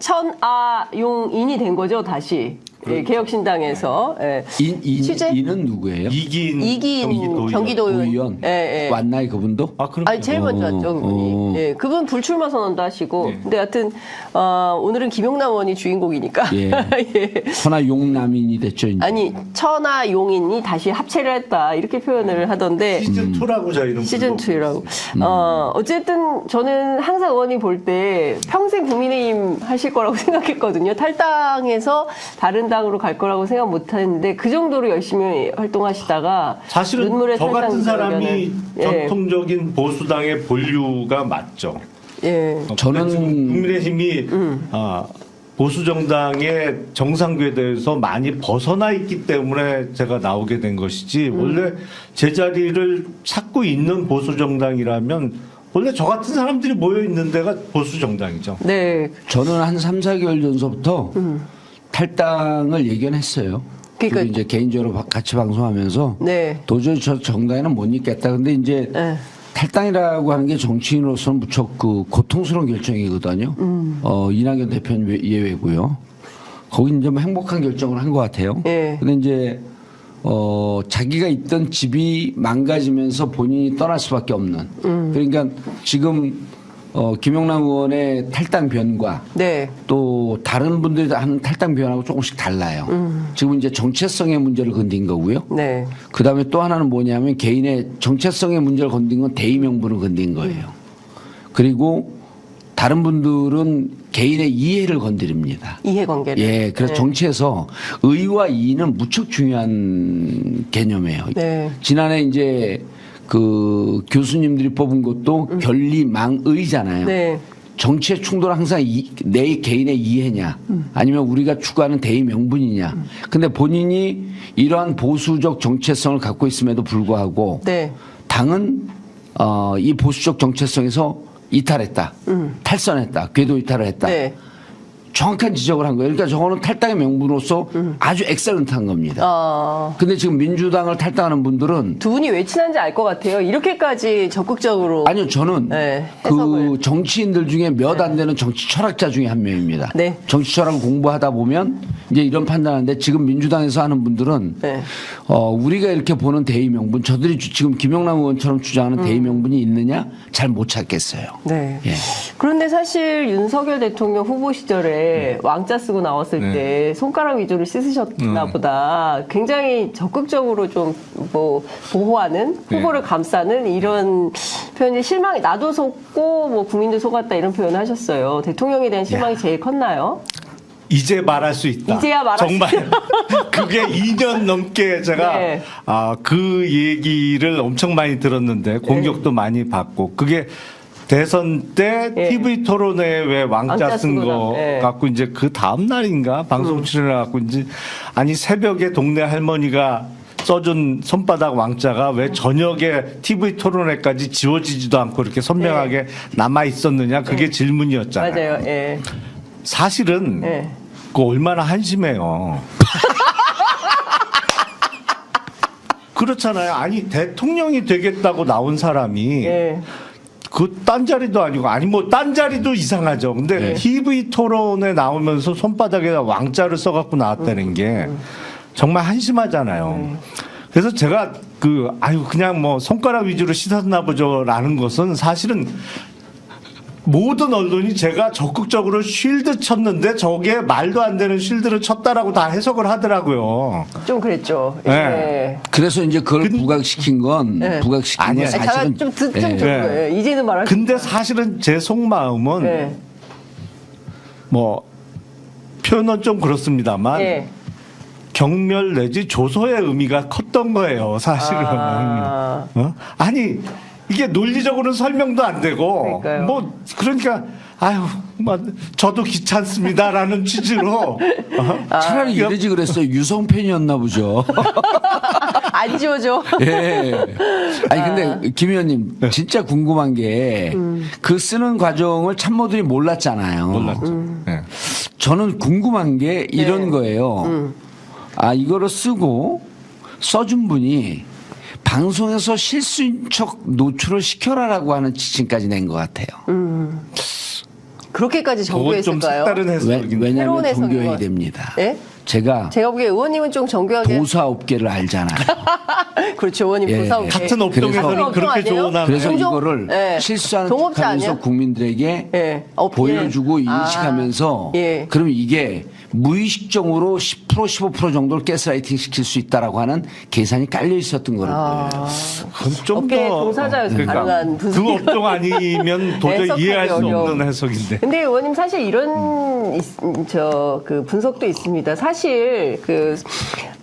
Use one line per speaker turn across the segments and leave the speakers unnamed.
천아용인이 된 거죠 다시 예, 개혁신당에서 예.
이, 이,
취재?
이는 누구예요?
이기인,
이기인 경기도
의원
예, 예.
왔나요 그분도?
아 그럼
아니 제일 먼저
어,
왔죠 그분이.
어.
예, 그분 불출마 선언도 하시고.
네.
근데 하여튼 어, 오늘은 김용남 의원이 주인공이니까.
예.
예.
천하 용남인이 됐죠 이제.
아니 천하 용인이 다시 합체를 했다 이렇게 표현을 하던데
시즌 2라고 저희는
시즌 2라고. 어 어쨌든 저는 항상 의원이 볼 때 평생 국민의힘 하실 거라고 생각했거든요. 탈당해서 다른 당으로 갈 거라고 생각 못 했는데 그 정도로 열심히 활동하시다가
사실은
눈물의
저 같은 사람이
예.
전통적인 보수당의 본류가 맞죠.
예.
저는-
근데 지금 국민의힘이
음.
아, 보수 정당의 정상 궤도에서 많이 벗어나 있기 때문에 제가 나오게 된 것이지
음.
원래 제 자리를 찾고 있는 보수 정당이라면 원래 저 같은 사람들이 모여 있는 데가 보수 정당이죠.
네.
저는 한 3, 4개월 전서부터 탈당을 예견했어요.
그러니까-
이제 개인적으로 바- 같이 방송하면서
네.
도저히 저 정당에는 못 있겠다. 근데 이제
네.
탈당이라고 하는 게 정치인으로서는 무척 그 고통스러운 결정이거든요.
음.
어, 이낙연 대표는 왜- 예외고요. 거기 이제 뭐 행복한 결정을 한 것 같아요.
예.
근데 이제 어, 자기가 있던 집이 망가지면서 본인이 떠날 수밖에 없는.
음.
그러니까 지금 어, 김용남 의원의 탈당 변과
네.
또 다른 분들이 하는 탈당 변하고 조금씩 달라요. 지금 이제 정체성의 문제를 건든 거고요.
네.
그 다음에 또 하나는 뭐냐면 개인의 정체성의 문제를 건든 건 대의 명분을 건든 거예요. 그리고 다른 분들은 개인의 이해를 건드립니다.
이해관계를.
예, 그래서
네.
정치에서 의와 이는 무척 중요한 개념이에요.
네.
지난해 이제 그 교수님들이 뽑은 것도 결리망의잖아요.
음. 네.
정치의 충돌은 항상 이, 내 개인의 이해냐 아니면 우리가 추구하는 대의 명분이냐. 근데 본인이 이러한 보수적 정체성을 갖고 있음에도 불구하고
네.
당은 어, 이 보수적 정체성에서 이탈했다. 탈선했다. 궤도 이탈을 했다.
음. 네.
정확한 지적을 한 거예요. 그러니까 저거는 탈당의 명분으로서
음.
아주 엑셀런트한 겁니다.
어,
근데 지금 민주당을 탈당하는 분들은
두 분이 왜 친한지 알 것 같아요. 이렇게까지 적극적으로.
아니요 저는
네,
그
해석을.
정치인들 중에 몇 안 되는 정치 철학자 중에 한 명입니다.
네.
정치 철학을 공부하다 보면 이제 이런 판단하는데 지금 민주당에서 하는 분들은
네.
어, 우리가 이렇게 보는 대의 명분 저들이 주- 지금 김영남 의원처럼 주장하는 대의 명분이 있느냐 잘 못 찾겠어요.
네.
예.
그런데 사실 윤석열 대통령 후보 시절에
네.
왕자 쓰고 나왔을
네.
때 손가락 위주로 씻으셨나 보다 굉장히 적극적으로 좀 뭐 보호하는
네.
후보를 감싸는 이런 표현이 실망이 나도 속고 뭐 국민도 속았다 이런 표현을 하셨어요. 대통령에 대한 실망이 제일 컸나요?
이제 말할 수 있다.
이제야 말할 수
정말 그게 2년 넘게 제가
네.
아, 그 얘기를 엄청 많이 들었는데 공격도 많이 받고 그게 대선 때
예.
TV 토론회 왜 왕자
왕자
쓴
쓰고
거
나- 예.
갖고 이제 그 다음 날인가
음.
방송 출연해 갖고 이제 아니 새벽에 동네 할머니가 써준 손바닥 왕자가 왜 저녁에 TV 토론회까지 지워지지도 않고 이렇게 선명하게 남아 있었느냐 그게 질문이었잖아요.
네. 맞아요. 예.
사실은
예.
그 얼마나 한심해요. 그렇잖아요. 아니 대통령이 되겠다고 나온 사람이
예.
그 딴 자리도 아니고 아니 뭐 딴 자리도 이상하죠. 근데
네.
TV 토론에 나오면서 손바닥에다 왕자를 써갖고 나왔다는 게 정말 한심하잖아요. 그래서 제가 그 아유 그냥 뭐 손가락 위주로 씻었나 보죠라는 것은 사실은 모든 언론이 제가 적극적으로 쉴드 쳤는데 저게 말도 안 되는 쉴드를 쳤다라고 다 해석을 하더라고요.
좀 그랬죠.
네.
예.
그래서 이제 그걸 부각시킨 건
네.
부각시킨
아니야.
건
아니,
사실은
잠깐 좀 듣, 좀
예.
좀
네.
거예요. 이제는 말할 수
근데 사실은 제 속마음은
예.
뭐 표현은 좀 그렇습니다만
예.
경멸 내지 조소의 의미가 컸던 거예요, 사실은.
아.
어? 아니 이게 논리적으로는 설명도 안 되고
그러니까요.
뭐 그러니까 아유 뭐 저도 귀찮습니다라는 취지로 어?
차라리
그-
이러지 그랬어요. 유성 팬이었나 보죠.
안 지워줘.
예. 아니 근데 김 의원님 진짜 궁금한 게 그 쓰는 과정을 참모들이 몰랐잖아요.
몰랐죠. 예.
저는 궁금한 게 이런
네.
거예요. 아 이거를 쓰고 써준 분이 방송에서 실수인 척 노출을 시켜라라고 하는 지침까지 낸 것 같아요.
그렇게까지
그건 좀
정교했을까요?
색다른
왜,
해석인데.
왜냐하면
것.
됩니다.
예?
제가
제가 보기에 의원님은 좀 정교하게
도사 업계를 알잖아요.
그렇죠 의원님
예,
도사
예.
같은
업계
업종에서는
업종
그렇게
아니에요?
좋은 한
그래서
동종-
이거를
예.
실수하는
동업자
척하면서
아니야?
국민들에게
예. 업계.
보여주고
아.
인식하면서
예.
그러면 이게 무의식적으로 10% 15% 정도를 가스라이팅 시킬 수 있다라고 하는 계산이 깔려 있었던 거를
아.
그건 좀
업계
더-
종사자여서
그러니까
가능한
그
분석이-
업종 아니면 도저히
해석하기
이해할 수
어려운.
없는 해석인데.
근데 의원님 사실 이런 저 그 분석도 있습니다. 사실 그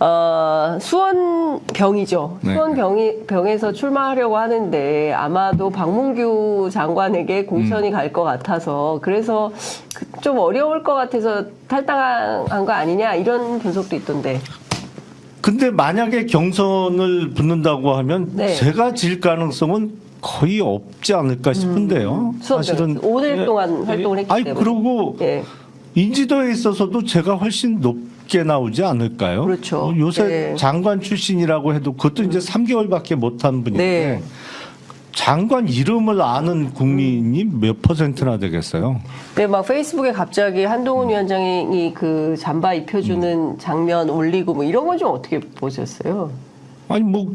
어, 수원 병이죠.
네.
수원 병이 병에서 출마하려고 하는데 아마도 박문규 장관에게
음.
공천이 갈 것 같아서 그래서 그좀 어려울 것 같아서 탈당한 거 아니냐 이런 분석도 있던데.
근데 만약에 경선을 붙는다고 하면
네.
제가 질 가능성은 거의 없지 않을까 싶은데요.
음. 수원 병에서 오늘 동안 활동을 했기
아니,
때문에.
그리고
예.
인지도에 있어서도 제가 훨씬 높게 나오지 않을까요?
그렇죠.
어, 요새
네.
장관 출신이라고 해도 그것도 이제 3개월밖에 못한 분인데
네.
장관 이름을 아는 국민이 몇 퍼센트나 되겠어요?
네, 막 페이스북에 갑자기 한동훈 위원장이 그 잠바 입혀주는 장면 올리고 뭐 이런 건 좀 어떻게 보셨어요?
아니 뭐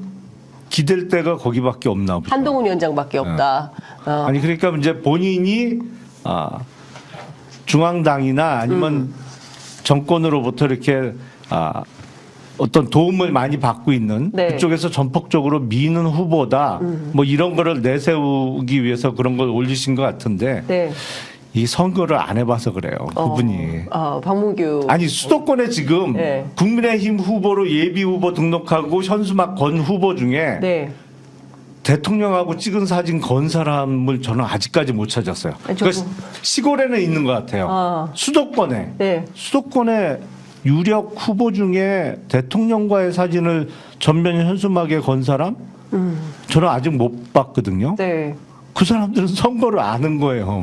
기댈 데가 거기밖에 없나 보죠.
한동훈 위원장밖에 없다. 어.
아니 그러니까 이제 본인이 아 중앙당이나 아니면
음.
정권으로부터 이렇게 아 어떤 도움을 많이 받고 있는
네. 음.
그쪽에서 전폭적으로 미는 후보다 뭐 이런 거를 내세우기 위해서 그런 걸 올리신 것 같은데
네.
이 선거를 안 해봐서 그래요 그분이
어, 박문규.
아니 수도권에 지금
네.
국민의힘 후보로 예비 후보 등록하고 현수막 건 후보 중에
네.
대통령하고 찍은 사진 건 사람을 저는 아직까지 못 찾았어요.
아니,
그
저도-
시골에는 있는 것 같아요.
아.
수도권에
네.
수도권에 유력 후보 중에 대통령과의 사진을 전면 현수막에 건 사람 저는 아직 못 봤거든요.
음. 네.
그 사람들은 선거를 아는 거예요.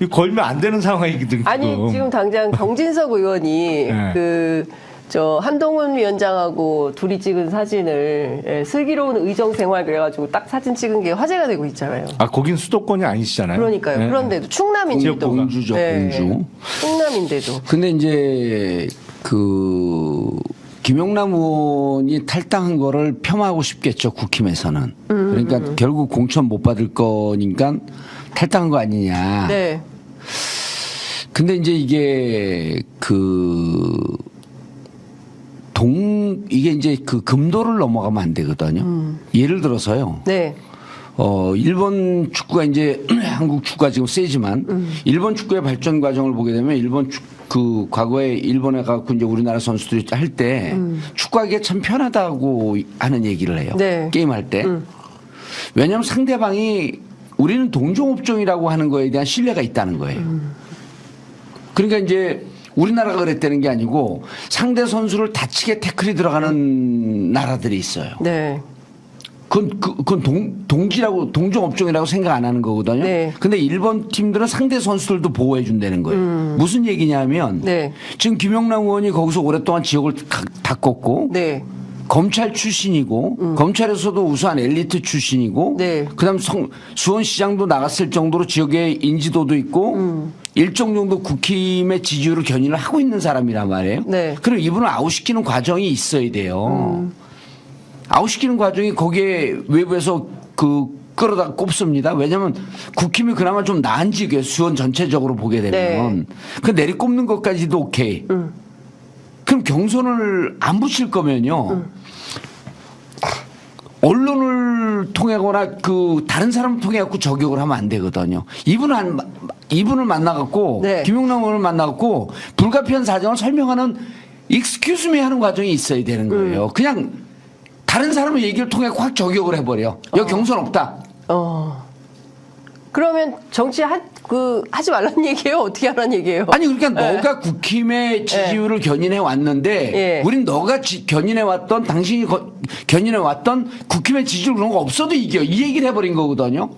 이거 걸면 안 되는 상황이거든요.
아니 지금 당장 경진석 의원이
네.
그저 한동훈 위원장하고 둘이 찍은 사진을 예, 슬기로운 의정 생활 그래가지고 딱 사진 찍은 게 화제가 되고 있잖아요.
아 거긴 수도권이 아니시잖아요.
그러니까요.
네.
그런데도 충남인데도
공주죠, 공주.
충남인데도
근데 이제 그 김용남 의원이 탈당한 거를 폄하하고 싶겠죠 국힘에서는. 그러니까 결국 공천 못 받을 거니까 탈당한 거 아니냐.
네.
근데 이제 이게 그 동 이게 이제 그 금도를 넘어가면 안 되거든요. 예를 들어서요.
네.
어, 일본 축구가 이제 한국 축구가 지금 세지만 일본 축구의 발전 과정을 보게 되면 일본 축, 그 과거에 일본에 가고 이제 우리나라 선수들이 할 때 축구하기가 참 편하다고 하는 얘기를 해요.
네.
게임할 때. 왜냐하면 상대방이 우리는 동종업종이라고 하는 거에 대한 신뢰가 있다는 거예요. 그러니까 이제 우리나라가 그랬다는 게 아니고 상대 선수를 다치게 태클이 들어가는 나라들이 있어요.
네.
그건, 그- 그건 동, 동지라고, 동종업종이라고 생각 안 하는 거거든요.
네.
근데 일본 팀들은 상대 선수들도 보호해 준다는 거예요. 무슨 얘기냐면
음. 네.
지금 김영남 의원이 거기서 오랫동안 지역을 가- 바꿨고
네.
검찰 출신이고 검찰에서도 우수한 엘리트 출신이고
네.
그다음 성, 수원시장도 나갔을 정도로 지역의 인지도도 있고
음.
일정 정도 국힘의 지지율을 견인을 하고 있는 사람이란 말이에요.
네.
그럼 이분을 아웃시키는 과정이 있어야 돼요.
음.
아웃시키는 과정이 거기에 외부에서 그 끌어다 꼽습니다. 왜냐하면 국힘이 그나마 좀 나은 지역이에요. 수원 전체적으로 보게 되면.
네.
그 내리 꼽는 것까지도 오케이. 그럼 경선을 안 붙일 거면요. 언론을 통하거나 그 다른 사람을 통해 갖고 저격을 하면 안 되거든요. 이분을 한 이분을 만나 갖고
네.
김용남 의원을 만나 갖고 불가피한 사정을 설명하는 익스큐즈미 하는 과정이 있어야 되는 거예요. 그냥 다른 사람의 얘기를 통해 확 저격을 해버려. 여기 경선 없다.
어. 그러면 정치 하, 그 하지 말라는 얘기예요? 어떻게 하라는 얘기예요?
아니 그러니까 너가 국힘의 지지율을 견인해 왔는데
예.
우린 너가 지- 견인해 왔던 당신이 거- 견인해 왔던 국힘의 지지율 그런 거 없어도 이겨 이 얘기를 해버린 거거든요.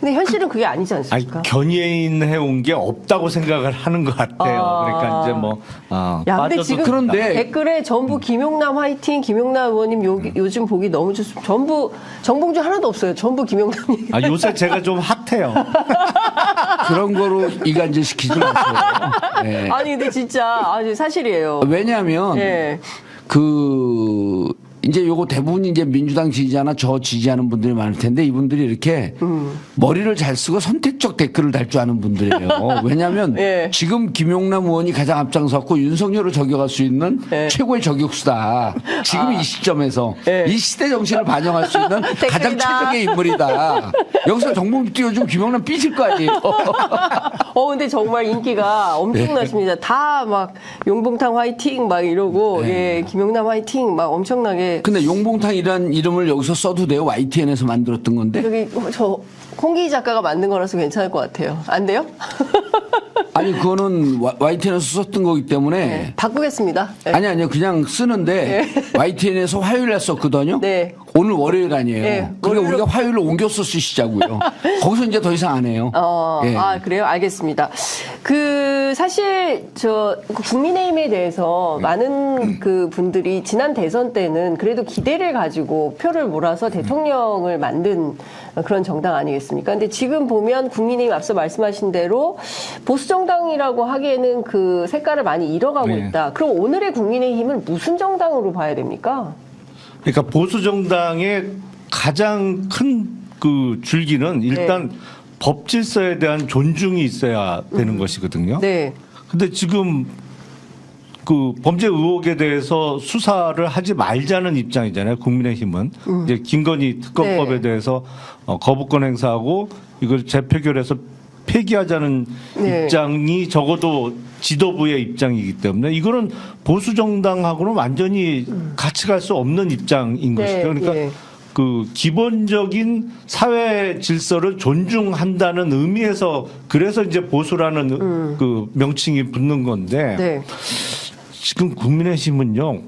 근데 현실은 그게 아니지
아니,
않습니까?
견해인 해온 게 없다고 생각을 하는 것 같아요.
아.
그러니까 이제 뭐 어,
야, 근데 지금
그런데-
댓글에 전부 김용남 화이팅, 김용남 의원님 요, 요즘 보기 너무 좋습니다. 전부 정봉주 하나도 없어요. 전부 김용남님.
아, 요새 제가 좀 핫해요.
그런 거로 이간질 시키지 마세요. 네.
아니 근데 진짜 아니 사실이에요.
왜냐하면
예.
그 이제 요거 대부분 이제 민주당 지지자나 저 지지하는 분들이 많을 텐데 이분들이 이렇게
음.
머리를 잘 쓰고 선택적 댓글을 달 줄 아는 분들이에요. 왜냐하면
예.
지금 김용남 의원이 가장 앞장섰고 윤석열을 저격할 수 있는
예.
최고의 저격수다. 지금 이 시점에서
예.
이 시대 정신을 반영할 수 있는 가장. 최적의 인물이다. 여기서 정봉주 띄워주면 김용남 삐질 거 아니에요.
어 근데 정말 인기가 엄청나십니다.
네.
다막 용봉탕 화이팅 막 이러고
네.
예 김용남 화이팅 막 엄청나게
근데 용봉탕이라는 이름을 여기서 써도 돼요? YTN에서 만들었던 건데.
여기 저 홍기 작가가 만든 거라서 괜찮을 것 같아요. 안 돼요?
아니 그거는 YTN에서 썼던 거기 때문에
네, 바꾸겠습니다. 네.
아니 아니요 그냥 쓰는데 YTN에서 화요일에 썼거든요.
네.
오늘 월요일 아니에요.
네,
그러니까
월요일로-
우리가 화요일로 옮겨서 쓰시자고요. 거기서 이제 더 이상 안 해요.
어,
예.
아, 그래요? 알겠습니다. 그, 사실, 저, 국민의힘에 대해서 많은 그 분들이 지난 대선 때는 그래도 기대를 가지고 표를 몰아서 대통령을 만든 그런 정당 아니겠습니까? 근데 지금 보면 국민의힘 앞서 말씀하신 대로 보수 정당이라고 하기에는 그 색깔을 많이 잃어가고
네.
있다. 그럼 오늘의 국민의힘은 무슨 정당으로 봐야 됩니까?
그러니까 보수 정당의 가장 큰 그 줄기는 일단
네.
법 질서에 대한 존중이 있어야 되는 것이거든요.
네.
근데 지금 그 범죄 의혹에 대해서 수사를 하지 말자는 입장이잖아요. 국민의힘은 이제 김건희 특검법에
네.
대해서 어, 거부권 행사하고 이걸 재표결해서 폐기하자는
네.
입장이 적어도 지도부의 입장이기 때문에 이거는 보수 정당하고는 완전히 같이 갈 수 없는 입장인
네,
것이죠. 그러니까
예.
그 기본적인 사회 질서를 존중한다는 의미에서 그래서 이제 보수라는 그 명칭이 붙는 건데
네.
지금 국민의힘은요.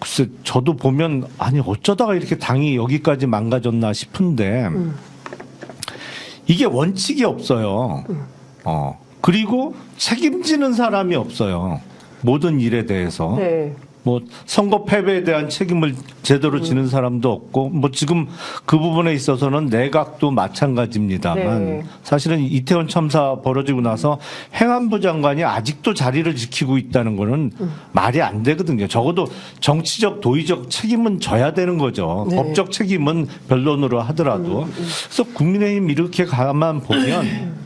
글쎄 저도 보면 아니 어쩌다가 이렇게 당이 여기까지 망가졌나 싶은데 이게 원칙이 없어요. 어 그리고 책임지는 사람이 없어요. 모든 일에 대해서.
네.
뭐 선거 패배에 대한 책임을 제대로 지는 사람도 없고 뭐 지금 그 부분에 있어서는 내각도 마찬가지입니다만
네.
사실은 이태원 참사 벌어지고 나서 행안부 장관이 아직도 자리를 지키고 있다는 거는 말이 안 되거든요. 적어도 정치적 도의적 책임은 져야 되는 거죠.
네.
법적 책임은 변론으로 하더라도 그래서 국민의힘 이렇게 가만 보면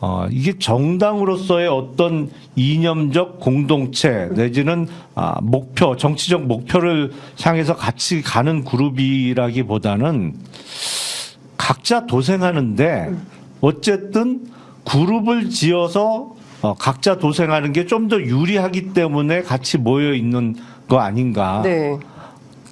어, 이게 정당으로서의 어떤 이념적 공동체 내지는 아, 목표, 정치적 목표를 향해서 같이 가는 그룹이라기보다는 각자 도생하는데 어쨌든 그룹을 지어서 어, 각자 도생하는 게 좀 더 유리하기 때문에 같이 모여 있는 거 아닌가.
네.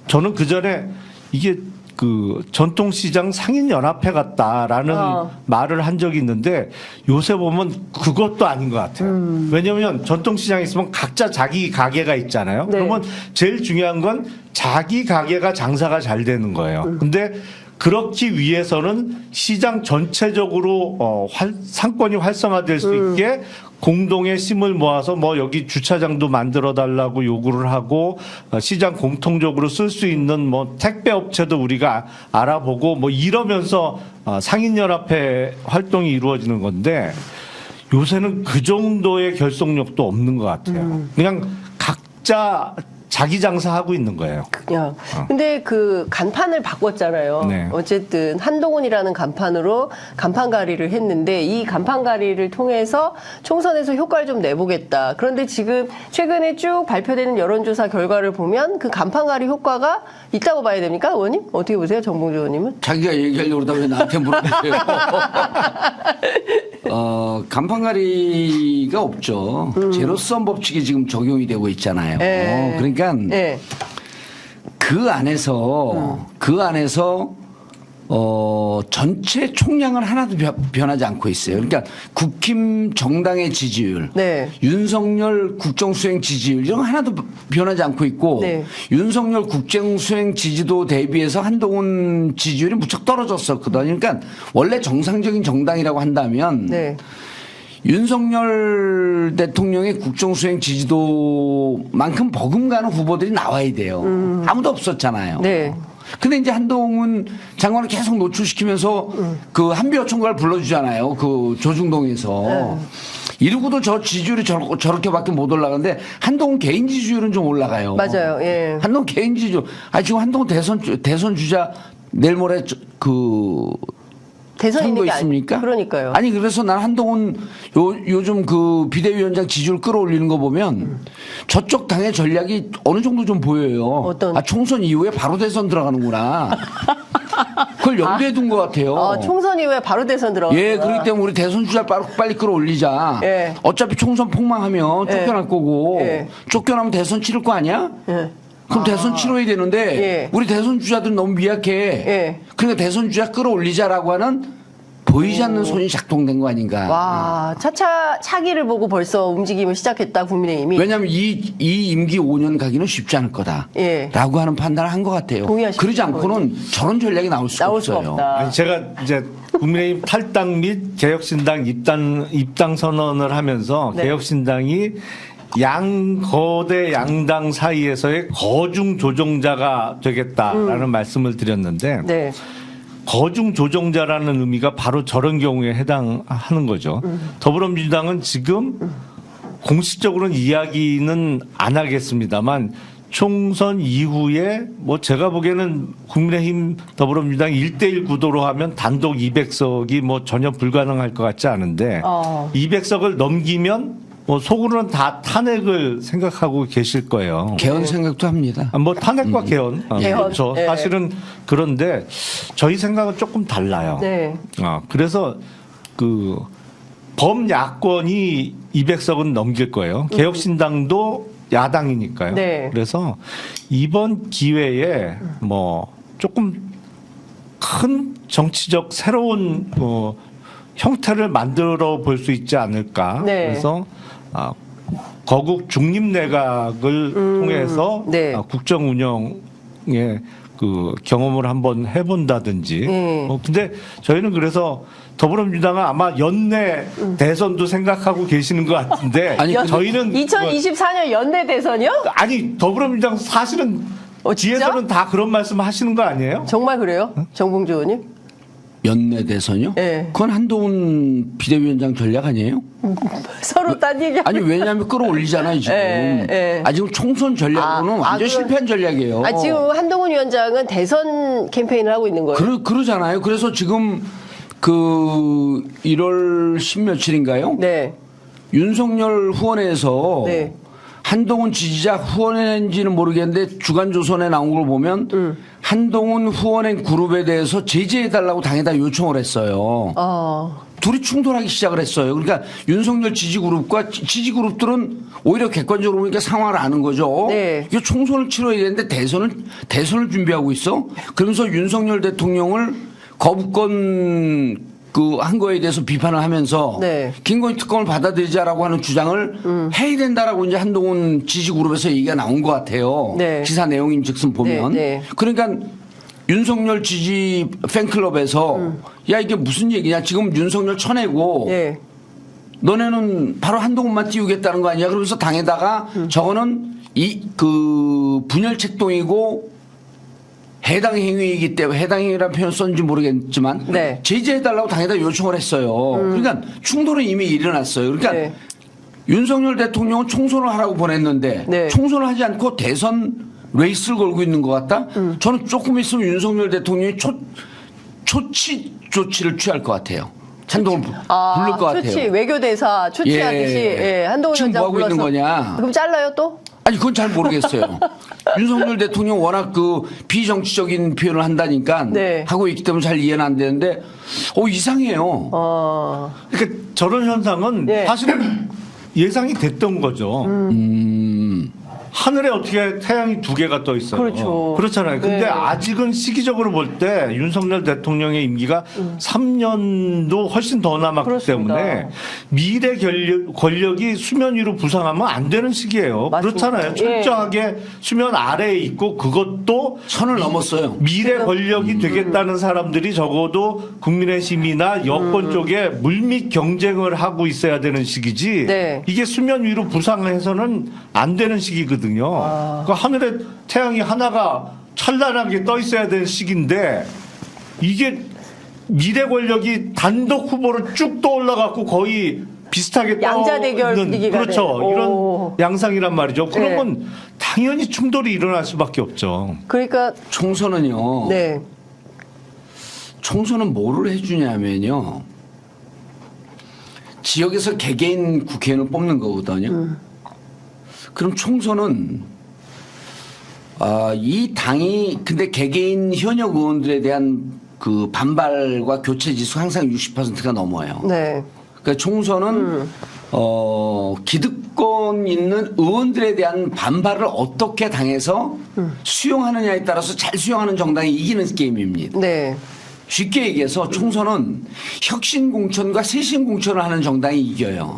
저는 그 전에 이게 그 전통시장 상인연합회 같다라는
어.
말을 한 적이 있는데 요새 보면 그것도 아닌 것 같아요.
음.
왜냐하면 전통시장에 있으면 각자 자기 가게가 있잖아요.
네.
그러면 제일 중요한 건 자기 가게가 장사가 잘 되는 거예요.
음.
근데 그렇기 위해서는 시장 전체적으로 어, 활- 상권이 활성화될 수
음.
있게 공동의 힘을 모아서 뭐 여기 주차장도 만들어 달라고 요구를 하고 어, 시장 공통적으로 쓸 수 있는 뭐 택배 업체도 우리가 알아보고 뭐 이러면서 어, 상인연합회 활동이 이루어지는 건데 요새는 그 정도의 결속력도 없는 것 같아요.
음.
그냥 각자 자기 장사하고 있는 거예요.
야, 근데 그 간판을 바꿨잖아요.
어. 네.
어쨌든 한동훈이라는 간판으로 간판 가리를 했는데 이 간판 가리를 통해서 총선에서 효과를 좀 내보겠다. 그런데 지금 최근에 쭉 발표되는 여론조사 결과를 보면 그 간판 가리 효과가 있다고 봐야 됩니까, 의원님? 어떻게 보세요, 정봉주 의원님은?
자기가 얘기하려고 그러다 왜 나한테 물어보세요? 어, 간판가리가 없죠. 제로섬 법칙이 지금 적용이 되고 있잖아요.
음. 네.
그러니까
네.
그 안에서 그 안에서 어, 전체 총량은 하나도 변- 변하지 않고 있어요. 그러니까 국힘 정당의 지지율,
네.
윤석열 국정수행 지지율 이런 거 하나도 변하지 않고 있고
네.
윤석열 국정수행 지지도 대비해서 한동훈 지지율이 무척 떨어졌었거든요. 그러니까 원래 정상적인 정당이라고 한다면
네.
윤석열 대통령의 국정수행 지지도만큼 버금가는 후보들이 나와야 돼요. 아무도 없었잖아요.
음. 네.
근데 이제 한동훈 장관을 계속 노출시키면서
음.
그 한비어 총괄 불러주잖아요. 그 조중동에서.
네.
이러고도 저 지지율이 저, 저렇게밖에 못 올라가는데 한동훈 개인 지지율은 좀 올라가요.
맞아요. 예.
한동훈 개인 지지율. 아 지금 한동훈 대선 주- 대선 주자 내일 모레 저-
그대 선
선거
게 아니-
있습니까?
그러니까요.
아니 그래서 난 한동훈 요, 요즘 그 비대위원장 지지율 끌어올리는 거 보면 저쪽 당의 전략이 어느 정도 좀 보여요.
어떤?
아 총선 이후에 바로 대선 들어가는구나. 그걸 염두에 둔 것 같아요.
아, 총선 이후에 바로 대선 들어가.
예, 그렇기 때문에 우리 대선 주자 빨리, 빨리 끌어올리자.
예.
어차피 총선 폭망하면
예.
쫓겨날 거고
예.
쫓겨나면 대선 치를 거 아니야?
예.
그럼 대선 치러야 되는데
예.
우리 대선 주자들 너무 미약해.
예.
그러니까 대선 주자 끌어올리자라고 하는 보이지 않는 손이 작동된 거 아닌가.
와, 차차 차기를 보고 벌써 움직임을 시작했다 국민의힘이.
왜냐하면 이, 이 임기 5년 가기는 쉽지 않을 거다.
예.
라고 하는 판단을 한 것 같아요. 그러지 않고는 저런 전략이 나올 수가
나올 수가
없어요.
없다.
아니 제가 이제 국민의힘 탈당 및 개혁신당 입당 입당 선언을 하면서
네.
개혁신당이 양 거대 양당 사이에서의 거중 조종자가 되겠다라는 말씀을 드렸는데
네.
거중 조종자라는 의미가 바로 저런 경우에 해당하는 거죠. 더불어민주당은 지금 공식적으로는 이야기는 안 하겠습니다만 총선 이후에 뭐 제가 보기에는 국민의힘 더불어민주당 1대1 구도로 하면 단독 200석이 뭐 전혀 불가능할 것 같지 않은데
어.
200석을 넘기면 뭐 속으로는 다 탄핵을 생각하고 계실 거예요.
개헌 생각도 합니다.
아, 뭐 탄핵과 개헌, 아,
개헌,
그렇죠.
예.
사실은 그런데 저희 생각은 조금 달라요.
네.
아, 그래서 그 범야권이 200석은 넘길 거예요. 개혁신당도 야당이니까요.
음. 네.
그래서 이번 기회에 뭐 조금 큰 정치적 새로운 뭐 형태를 만들어 볼 수 있지 않을까.
네.
그래서 아, 거국 중립 내각을 통해서
네.
아, 국정 운영에 그 경험을 한번 해본다든지.
음.
어, 근데 저희는 그래서 더불어민주당은 아마 연내 대선도 생각하고 계시는 것 같은데
아니,
연-
저희는 뭐
2024년 연내 대선이요?
아니 더불어민주당 사실은
어, 진짜?
뒤에서는 다 그런 말씀 하시는 거 아니에요?
정말 그래요? 정봉주 의원님?
연내 대선요?
예.
그건 한동훈 비대위원장 전략 아니에요?
서로 딴 얘기
아니 왜냐하면 끌어올리잖아요 지금.
예, 예.
아 지금 총선 전략으로는
아, 아,
완전
그건-
실패한 전략이에요.
아, 지금 한동훈 위원장은 대선 캠페인을 하고 있는 거예요.
그러, 그러잖아요. 그래서 지금 그 1월 10 며칠인가요?
네.
윤석열 후원회에서
네.
한동훈 지지자 후원회인지는 모르겠는데 주간조선에 나온 걸 보면
음.
한동훈 후원회 그룹에 대해서 제재해달라고 당에다 요청을 했어요.
어.
둘이 충돌하기 시작을 했어요. 그러니까 윤석열 지지그룹과 지- 지지그룹들은 오히려 객관적으로 보니까 상황을 아는 거죠.
네.
이거 총선을 치러야 되는데 대선을, 대선을 준비하고 있어? 그러면서 윤석열 대통령을 거부권 그 한 거에 대해서 비판을 하면서
네.
김건희 특검을 받아들이자라고 하는 주장을
음.
해야 된다라고 이제 한동훈 지지그룹에서 얘기가 나온 것 같아요.
네.
기사 내용인 즉슨 보면.
네, 네.
그러니까 윤석열 지지 팬클럽에서
음.
야 이게 무슨 얘기냐 지금 윤석열 쳐내고
네.
너네는 바로 한동훈만 띄우겠다는 거 아니야 그러면서 당에다가
음.
저거는 이 그 분열 책동이고 해당 행위이기 때문에 해당 행위라는 표현 썼는지 모르겠지만
네. 음.
제재해달라고 당에다 요청을 했어요. 그러니까 충돌은 이미 일어났어요. 그러니까
네.
윤석열 대통령은 총선을 하라고 보냈는데
네.
총선을 하지 않고 대선 레이스를 걸고 있는 것 같다?
음.
저는 조금 있으면 윤석열 대통령이 초, 초치 조치를 취할 것 같아요. 한동훈 부-
아,
부를 것
추치,
같아요.
외교대사 추치하듯이
예.
예, 한동훈
지금 뭐 하고 있는. 거냐?
그럼 잘라요 또?
아니 그건 잘 모르겠어요. 윤석열 대통령 워낙 그 비정치적인 표현을 한다니까
네.
하고 있기 때문에 잘 이해는 안 되는데 어 이상해요.
어.
그러니까 저런 현상은
네.
사실은 예상이 됐던 거죠.
음.
하늘에 어떻게 태양이 두 개가 떠 있어요.
그렇죠.
그렇잖아요. 근데
네.
아직은 시기적으로 볼 때 윤석열 대통령의 임기가 3년도 훨씬 더 남았기
음. 그렇습니다.
때문에 미래 권력, 권력 이 수면 위로 부상하면 안 되는 시기예요.
맞습니다.
그렇잖아요.
예.
철저하게 수면 아래에 있고 그것도
선을 넘었어요.
미래 권력이
음.
되겠다는 사람들이 적어도 국민의 힘이나 여권 쪽에 물밑 경쟁을 하고 있어야 되는 시기지.
네.
이게 수면 위로 부상해서는 안 되는 시기거든요.
아.
그 하늘에 태양이 하나가 찬란하게 떠 있어야 되는 시기인데 이게 미래 권력이 단독 후보로 쭉 떠올라갖고 거의 비슷하게 떠
양자 대결
있는 그렇죠.
돼.
이런
오.
양상이란 말이죠.
네.
그러면 당연히 충돌이 일어날 수밖에 없죠.
그러니까
총선은요.
네.
총선은 뭐를 해주냐면요. 지역에서 개개인 국회의원을 뽑는 거거든요. 그럼 총선은 아, 이 당이 근데 개개인 현역 의원들에 대한 그 반발과 교체 지수 항상 60%가 넘어요.
네.
그러니까 총선은 어, 기득권 있는 의원들에 대한 반발을 어떻게 당해서 수용하느냐에 따라서 잘 수용하는 정당이 이기는 게임입니다.
네.
쉽게 얘기해서 총선은 혁신 공천과 쇄신 공천을 하는 정당이 이겨요.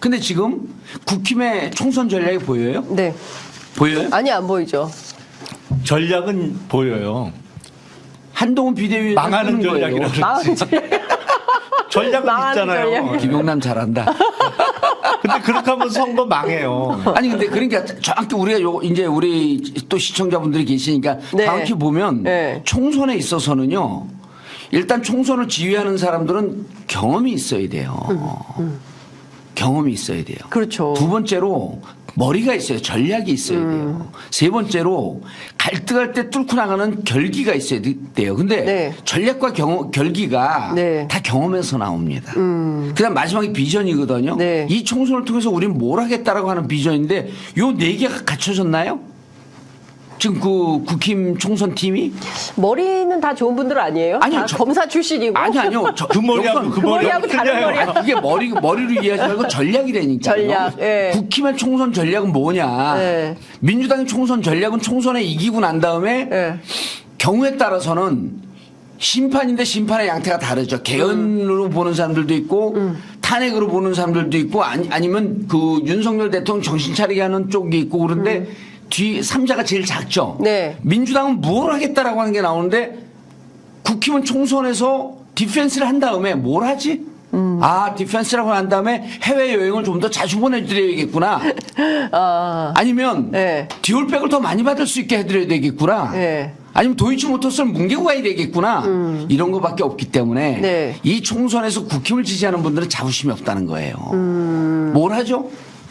근데 지금 국힘의 총선 전략이 보여요?
네.
보여요?
아니 안 보이죠.
전략은 보여요.
한동훈 비대위원
망하는 전략이라 그러지. 전략은
망하는
있잖아요.
전략.
김용남 잘한다.
근데 그렇게 하면 선거 망해요.
아니 근데 그러니까 정확히 우리가 요 이제 우리 또 시청자분들이 계시니까
네.
정확히 보면
네.
총선에 있어서는요. 일단 총선을 지휘하는 사람들은 경험이 있어야 돼요. 경험이 있어야 돼요.
음, 그렇죠.
두 번째로 머리가 있어요. 전략이 있어야
음.
돼요. 세 번째로 갈등할 때 뚫고 나가는 결기가 있어야 돼요. 근데
네.
전략과 경험, 결기가
네. 음.
다 경험에서 나옵니다. 그다음 마지막에 비전이거든요.
네.
이 총선을 통해서 우리는 뭘 하겠다라고 하는 비전인데 요 네 개가 갖춰졌나요? 지금 그 국힘 총선 팀이
머리는 다 좋은 분들 아니에요?
아니요,
다
저-
검사 출신이고.
아니 아니요. 저,
그 머리하고
여기서
그
머리하고 다른. 머리야.
이게 머리 머리로 이해하지 말고 전략이 되니까.
전략, 예.
국힘의 총선 전략은 뭐냐?
예.
민주당의 총선 전략은 총선에 이기고 난 다음에
예.
경우에 따라서는 심판인데 심판의 양태가 다르죠. 개헌으로 보는 사람들도 있고 탄핵으로 보는 사람들도 있고 아니, 아니면 그 윤석열 대통령 정신 차리게 하는 쪽이 있고 그런데 뒤 삼자가 제일 작죠.
네.
민주당은 뭘 하겠다라고 하는 게 나오는데 국힘은 총선에서 디펜스를 한 다음에 뭘 하지? 아 디펜스라고 한 다음에 해외 여행을 좀 더 자주 보내드려야겠구나.
아.
아니면
네.
디올백을 더 많이 받을 수 있게 해드려야 되겠구나.
네.
아니면 도이치모터스를 뭉개고 가야 되겠구나. 이런 거밖에 없기 때문에
네.
이 총선에서 국힘을 지지하는 분들은 자부심이 없다는 거예요. 뭘 하죠?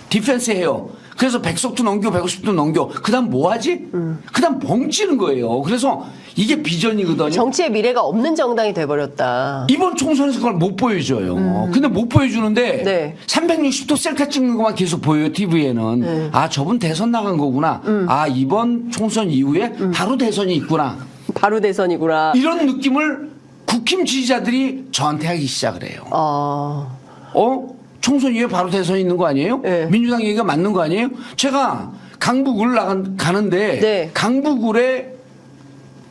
디펜스 해요. 그래서 백석도 넘겨, 백오십도 넘겨. 그 다음 뭐 하지? 그 다음 벙치는 거예요. 그래서 이게 비전이거든요.
정치의 미래가 없는 정당이 돼버렸다.
이번 총선에서 그걸 못 보여줘요. 근데 못 보여주는데
음. 네.
360도 셀카 찍는 것만 계속 보여요, TV에는.
네.
아, 저분 대선 나간 거구나.
음.
아, 이번 총선 이후에 바로 대선이 있구나.
바로 대선이구나.
이런 느낌을 국힘 지지자들이 저한테 하기 시작을 해요.
어.
어? 총선 이후에 바로 대선이 있는 거 아니에요?
네.
민주당 얘기가 맞는 거 아니에요? 제가 강북을 나간, 가는데
네.
강북을에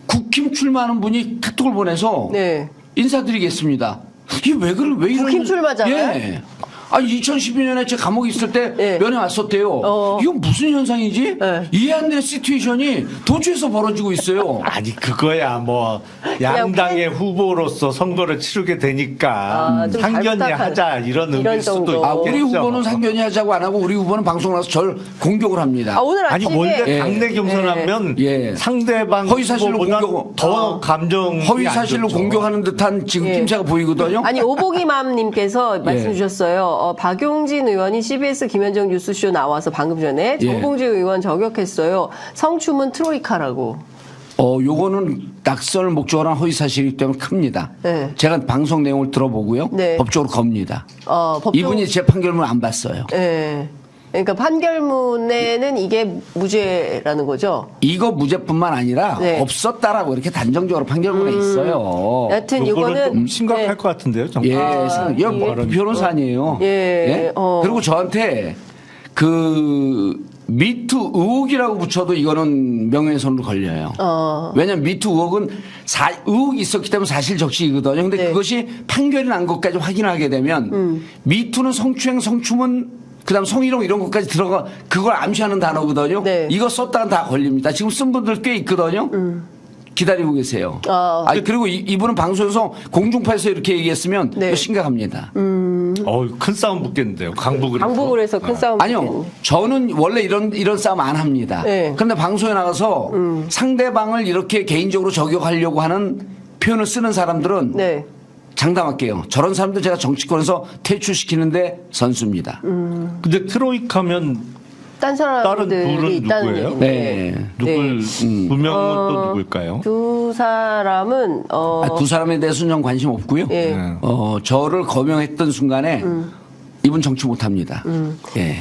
국힘 출마하는 분이 카톡을 보내서
네.
인사드리겠습니다. 이게 왜 그래? 왜 이런?
국힘 출마잖아요?
예. 아, 2012년에 제 감옥에 있을 때
예.
면회 왔었대요.
어.
이건 무슨 현상이지?
예.
이해 안 되는 시츄에이션이 도처에서 벌어지고 있어요.
아니 그거야 뭐 양당의 후보로서 선거를 치르게 되니까
아, 좀
상견례 하자 이런
이런
의미일 수도
정도.
아, 우리. 후보는 상견례 하자고 안 하고 우리 후보는 방송 나서 절 공격을 합니다.
아, 오늘
아니
아침에
원래
예.
당내 경선하면
예.
상대방
허위 사실로
후보보다
공격-
더 감정
허위 사실로 공격하는 듯한 지금
예.
낌새가 보이거든요.
아니 오보기맘님께서 말씀
예.
주셨어요. 어, 박용진 의원이 CBS 김현정 뉴스쇼 나와서 방금 전에
예.
정봉주 의원 저격했어요. 성추문 트로이카라고.
어, 요거는 낙설 목적으로 한 허위 사실이기 때문에 큽니다.
네.
제가 방송 내용을 들어보고요.
네.
법적으로 겁니다.
어, 법정.
이분이 제 판결문 안 봤어요.
예. 그러니까 판결문에는 이게 무죄라는 거죠.
이거 무죄뿐만 아니라
네.
없었다라고 이렇게 단정적으로 판결문에 있어요.
여튼 이거는
좀 심각할
네.
것 같은데요. 정말.
예,
아,
생- 예, 뭐
이게-
변호사 아니에요.
예, 어.
그리고 저한테 그 미투 의혹이라고 붙여도 이거는 명예훼손으로 걸려요.
어.
왜냐하면 미투 의혹은 사, 의혹이 있었기 때문에 사실 적시이거든요. 근데
네. 음.
그것이 판결이 난 것까지 확인하게 되면 미투는 성추행, 성추문 그다음 성희롱 이런 것까지 들어가 그걸 암시하는 단어거든요.
네.
이거 썼다가 다 걸립니다. 지금 쓴 분들 꽤 있거든요. 기다리고 계세요.
음. 아.
아니, 그리고 이, 이분은 방송에서 공중파에서 이렇게 얘기했으면
네.
심각합니다.
어우, 큰 싸움 붙겠는데요. 강북을.
강북을 해서 큰 싸움.
아니요.
붙겠네.
저는 원래 이런 이런 싸움 안 합니다.
네. 음.
그런데 방송에 나가서 상대방을 이렇게 개인적으로 저격하려고 하는 표현을 쓰는 사람들은
네.
장담할게요. 저런 사람들 제가 정치권에서 퇴출시키는데 선수입니다.
음.
근데 트로이카면
딴
다른 둘은
있다는
누구예요?
네.
누굴 두 명은
어,
또 누굴까요?
두 사람은 어,
아, 두 사람에 대해서는 전 관심 없고요.
예.
네.
어, 저를 거명했던 순간에
음.
이분 정치 못합니다. 예.